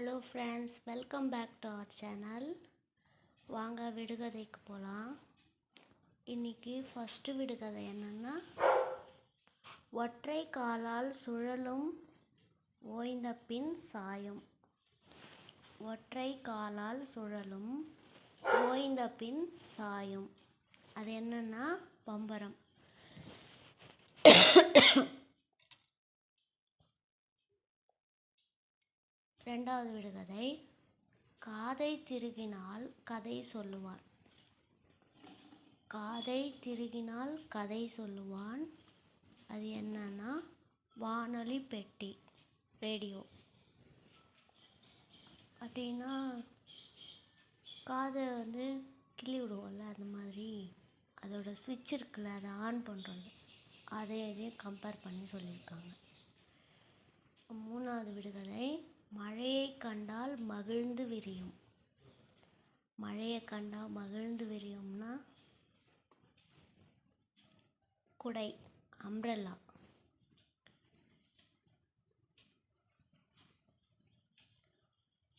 Hello friends welcome back to our channel வாங்க விடுகதைக்கு போகலாம் இன்னைக்கு ஃபஸ்ட்டு விடுகதை என்னென்னா ஒற்றை காலால் சுழலும் ஓய்ந்த பின் சாயும். ஒற்றை காலால் சுழலும் ஓய்ந்த பின் சாயும். அது என்னென்னா பம்பரம். ரெண்டாவது விடுகதை காதை திருகினால் கதை சொல்லுவான். காதை திருகினால் கதை சொல்லுவான். அது என்னன்னா வானொலி பெட்டி ரேடியோ. அப்படின்னா காதை வந்து கிள்ளி விடுவோம்ல அந்த மாதிரி. அதோட சுவிட்ச் இருக்குல்ல அதை ஆன் பண்ணுறது அதை இதையும் கம்பேர் பண்ணி சொல்லியிருக்காங்க. மூணாவது விடுகதை மழையை கண்டால் மகிழ்ந்து விரியும். மழையை கண்டால் மகிழ்ந்து விரியும்னா குடை அம்ப்ரெல்லா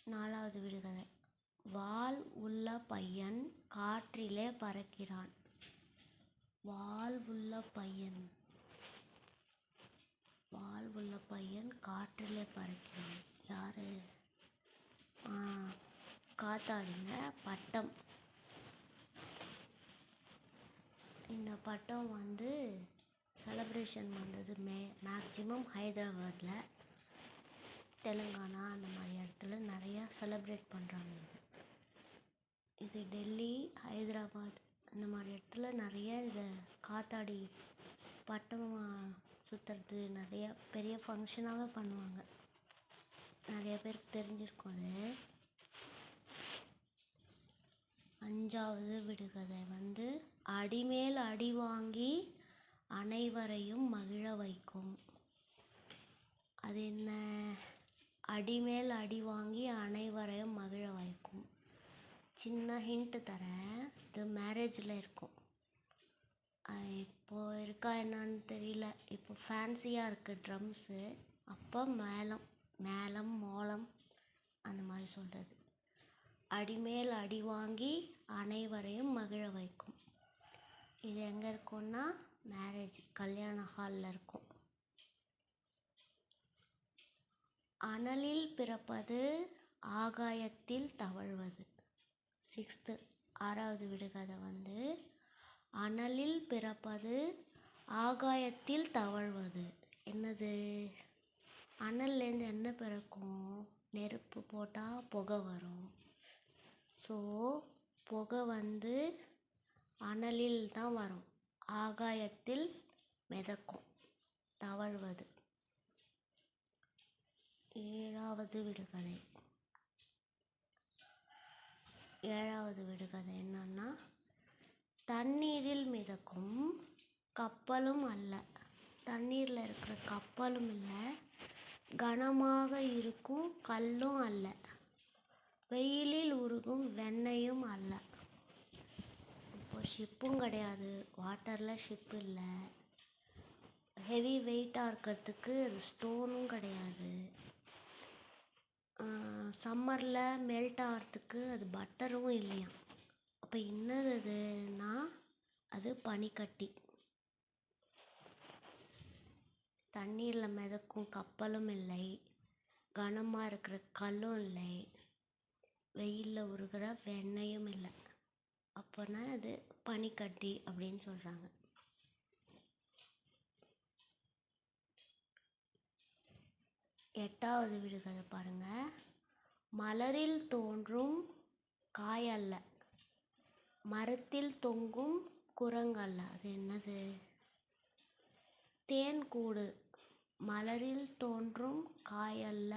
நாலாவது விடுகதை. வால் உள்ள பையன் காற்றிலே பறக்கிறான். வால் உள்ள பையன். வால் உள்ள பையன் காற்றிலே பறக்கிறான். யார்? காத்தாடிங்க. பட்டம். இந்த பட்டம் வந்து செலப்ரேஷன் பண்ணுறது மே மேக்ஸிமம் ஹைதராபாத்தில் தெலுங்கானா அந்த மாதிரி இடத்துல நிறையா செலப்ரேட் பண்ணுறாங்க இது. இது டெல்லி ஹைதராபாத் அந்த மாதிரி இடத்துல நிறைய இதை காத்தாடி பட்டம் சுற்றுறது நிறைய பெரிய ஃபங்க்ஷனாகவே பண்ணுவாங்க. நிறைய பேருக்கு தெரிஞ்சிருக்கும் அது. அஞ்சாவது விடுகதை வந்து அடிமேல் அடி வாங்கி அனைவரையும் மகிழ வைக்கும். அது என்ன? அடிமேல் அடி வாங்கி அனைவரையும் மகிழ வைக்கும். சின்ன ஹிண்ட்டு தரேன். இது மேரேஜில் இருக்கும். அது இப்போது இருக்கா என்னன்னு தெரியல. இப்போ ஃபேன்சியாக இருக்குது ட்ரம்ஸு அப்போ மேளம். மேளம் மோளம் அந்த மாதிரி சொல்கிறது அடிமேல் அடி வாங்கி அனைவரையும் மகிழ வைக்கும். இது எங்கே இருக்கும்னா மேரேஜ் கல்யாண ஹாலில் இருக்கும். அனலில் பிறப்பது ஆகாயத்தில் தவழ்வது. சிக்ஸ்த்து ஆறாவது விடுகதை வந்து அனலில் பிறப்பது ஆகாயத்தில் தவழ்வது. என்னது? அனல்லேருந்து என்ன பிறக்கும் நெருப்பு போட்டால் புகை வரும். ஸோ புகை வந்து அனலில் தான் வரும். ஆகாயத்தில் மிதக்கும். தவழ்வது. ஏழாவது விடுகதை. ஏழாவது விடுகதை என்னன்னா தண்ணீரில் மிதக்கும் கப்பலும் அல்ல. தண்ணீரில் இருக்கிற கப்பலும் இல்லை. கனமாக இருக்கும் கல்லும் அல்ல. வெயிலில் உருகும் வெண்ணையும் அல்ல. இப்போ ஷிப்பும் கிடையாது. வாட்டரில் ஷிப் இல்லை. ஹெவி வெயிட்டாக இருக்கிறதுக்கு ஸ்டோனும் கிடையாது. சம்மரில் மெல்ட் ஆகிறதுக்கு அது பட்டரும் இல்லையாம். அப்போ என்னது அதுன்னா அது பனிக்கட்டி. தண்ணீரில் மிதக்கும் கப்பலும் இல்லை. கனமாக இருக்கிற கல்லும் இல்லை. வெயிலில் உருகிற வெண்ணையும் இல்லை. அப்போனா அது பனிக்கட்டி அப்படின்னு சொல்கிறாங்க எட்டாவது விடுகதை பாருங்கள் மலரில் தோன்றும் காயல்ல மரத்தில் தொங்கும் குரங்கல்ல அது என்னது? தேன் கூடு. மலரில் தோன்றும் காயல்ல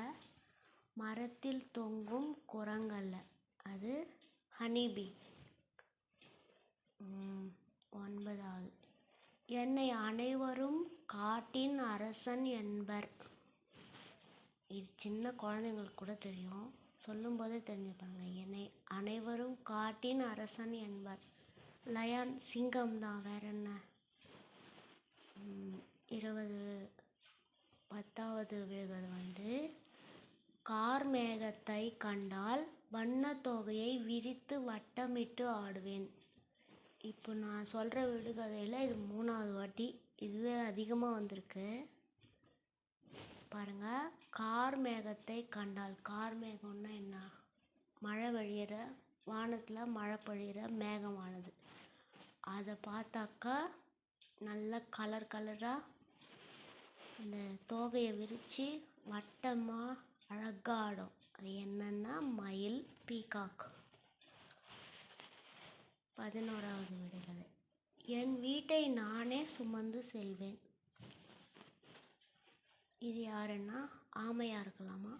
மரத்தில் தொங்கும் குரங்கல்ல. அது ஹனிபி. ஒன்பதாவது. என்னை அனைவரும் காட்டின் அரசன் என்பர். இது சின்ன குழந்தைங்களுக்கு கூட தெரியும். சொல்லும்போதே தெரிஞ்சுப்பாங்க. என்னை அனைவரும் காட்டின் அரசன் என்பர். லயன் சிங்கம் தான். வேற என்ன? இருபது வந்து கார் மேகத்தை கண்டால் வண்ணத் தொகையை விரித்து வட்டமிட்டு ஆடுவேன். இப்போ நான் சொல்கிற விடுகதையில் இது மூணாவது வாட்டி இதுவே அதிகமாக வந்திருக்கு. பாருங்கள் கார் மேகத்தை கண்டால் கார் மேகம்னா என்ன? மழை வழியிற வானத்தில் மழை பொழியிற மேகமானது. அதை பார்த்தாக்கா நல்ல கலர் கலராக அந்த தோகையை விரித்து வட்டமாக அழகாடும். அது என்னன்னா மயில் பீகாக் பதினோராவது விடுகதை. என் வீட்டை நானே சுமந்து செல்வேன். இது யாருன்னா? ஆமையாக இருக்கலாமா?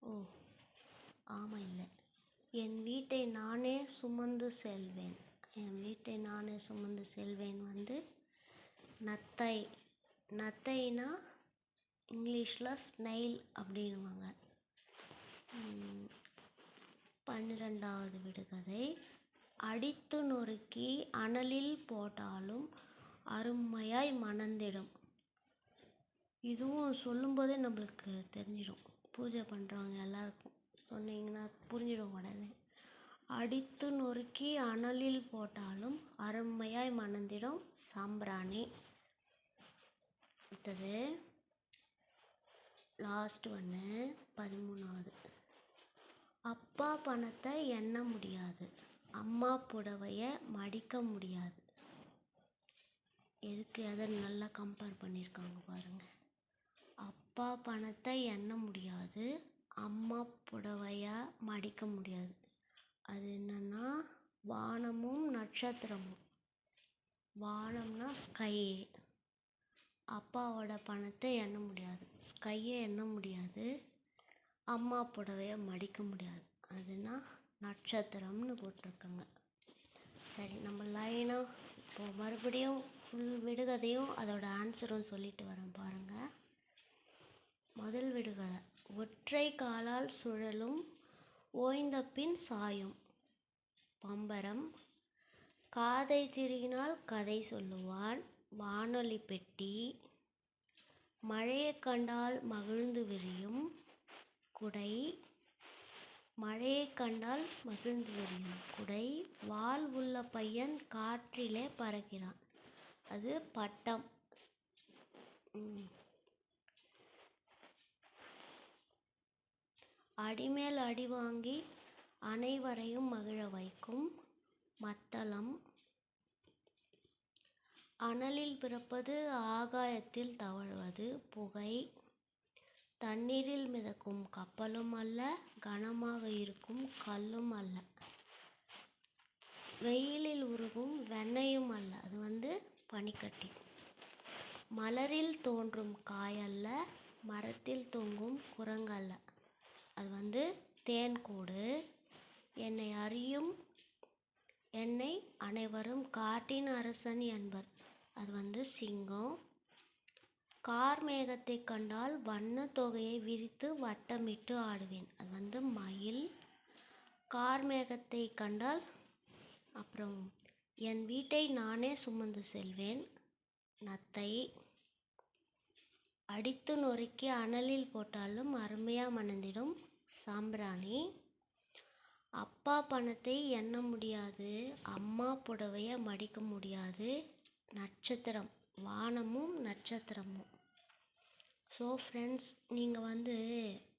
ஓ ஆமை இல்லை. என் வீட்டை நானே சுமந்து செல்வேன். என் வீட்டை நானே சுமந்து செல்வேன் வந்து நத்தை. நத்தைனா இங்கிலீஷில் ஸ்னைல் அப்படின்வாங்க பன்னிரெண்டாவது விடுகதை. அடித்து நொறுக்கி அனலில் போட்டாலும் அருமையாய் மணந்திடும். இதுவும் சொல்லும்போதே நம்மளுக்கு தெரிஞ்சிடும். பூஜை பண்ணுறவங்க எல்லாருக்கும். சொன்னீங்கன்னா புரிஞ்சிடும் உடனே. அடித்து நொறுக்கி அனலில் போட்டாலும் அருமையாய் மணந்திடும் சாம்பிராணி. அடுத்தது லாஸ்ட் ஒன்று பதிமூணாவது. அப்பா பணத்தை எண்ண முடியாது. அம்மா புடவையை மடிக்க முடியாது. எதுக்கு எதை நல்லா கம்பேர் பண்ணியிருக்காங்க பாருங்கள் அப்பா பணத்தை எண்ண முடியாது அம்மா புடவைய மடிக்க முடியாது. அது என்னன்னா வானமும் நட்சத்திரமும். வானம்னா ஸ்கை அப்பாவோட பணத்தை எண்ண முடியாது. கையை எண்ண முடியாது. அம்மா புடவைய மடிக்க முடியாது. அதுனா நட்சத்திரம்னு போட்டிருக்காங்க. சரி நம்ம லைனாக இப்போது மறுபடியும் ஃபுல் விடுகதையும் அதோட ஆன்சரும் சொல்லிட்டு வரேன் பாருங்கள் முதல் விடுகதை ஒற்றை காலால் சுழலும் ஓய்ந்த பின் சாயும். பம்பரம் காதை திருகினால் கதை சொல்லுவான். வானொலி பெட்டி மழையைக் கண்டால் மகிழ்ந்து விரியும் குடை மழையைக் கண்டால் மகிழ்ந்து விரியும் குடை வால் உள்ள பையன் காற்றிலே பறக்கிறான். அது பட்டம். அடிமேல் அடி வாங்கி அனைவரையும் மகிழ வைக்கும் மத்தளம். அனலில் பிறப்பது ஆகாயத்தில் தவழ்வது புகை. தண்ணீரில் மிதக்கும் கப்பலும் அல்ல கனமாக இருக்கும் கல்லும் அல்ல. வெயிலில் உருகும் வெண்ணையும் அல்ல அது வந்து பனிக்கட்டி. மலரில் தோன்றும் காயல்ல மரத்தில் தொங்கும் குரங்கல்ல அது வந்து தேன்கூடு. என்னை அறியும் என்னை அனைவரும் காட்டின் அரசன் என்பர். அது வந்து சிங்கம். கார் மேகத்தை கண்டால் வண்ண தொகையை விரித்து வட்டமிட்டு ஆடுவேன். அது வந்து மயில். கார் மேகத்தை கண்டால் அப்புறம் என் வீட்டை நானே சுமந்து செல்வேன். நத்தை. அடித்து நொறுக்கி அனலில் போட்டாலும் அருமையாக மணந்திடும் சாம்பிராணி. அப்பா பணத்தை எண்ண முடியாது. அம்மா புடவையை மடிக்க முடியாது. நட்சத்திரம் வானமும் நட்சத்திரமும். ஸோ ஃப்ரெண்ட்ஸ் நீங்கள் வந்து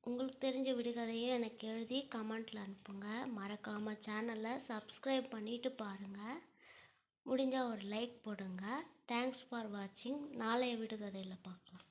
உங்களுக்கு தெரிஞ்ச விடுகதையை எனக்கு எழுதி கமெண்ட்டில் அனுப்புங்க. மறக்காமல் சேனலை சப்ஸ்கிரைப் பண்ணிவிட்டு பாருங்கள் முடிஞ்சால் ஒரு லைக் போடுங்க. தேங்க்ஸ் ஃபார் வாட்சிங் நாளைய விடுகதையில் பார்க்கலாம்.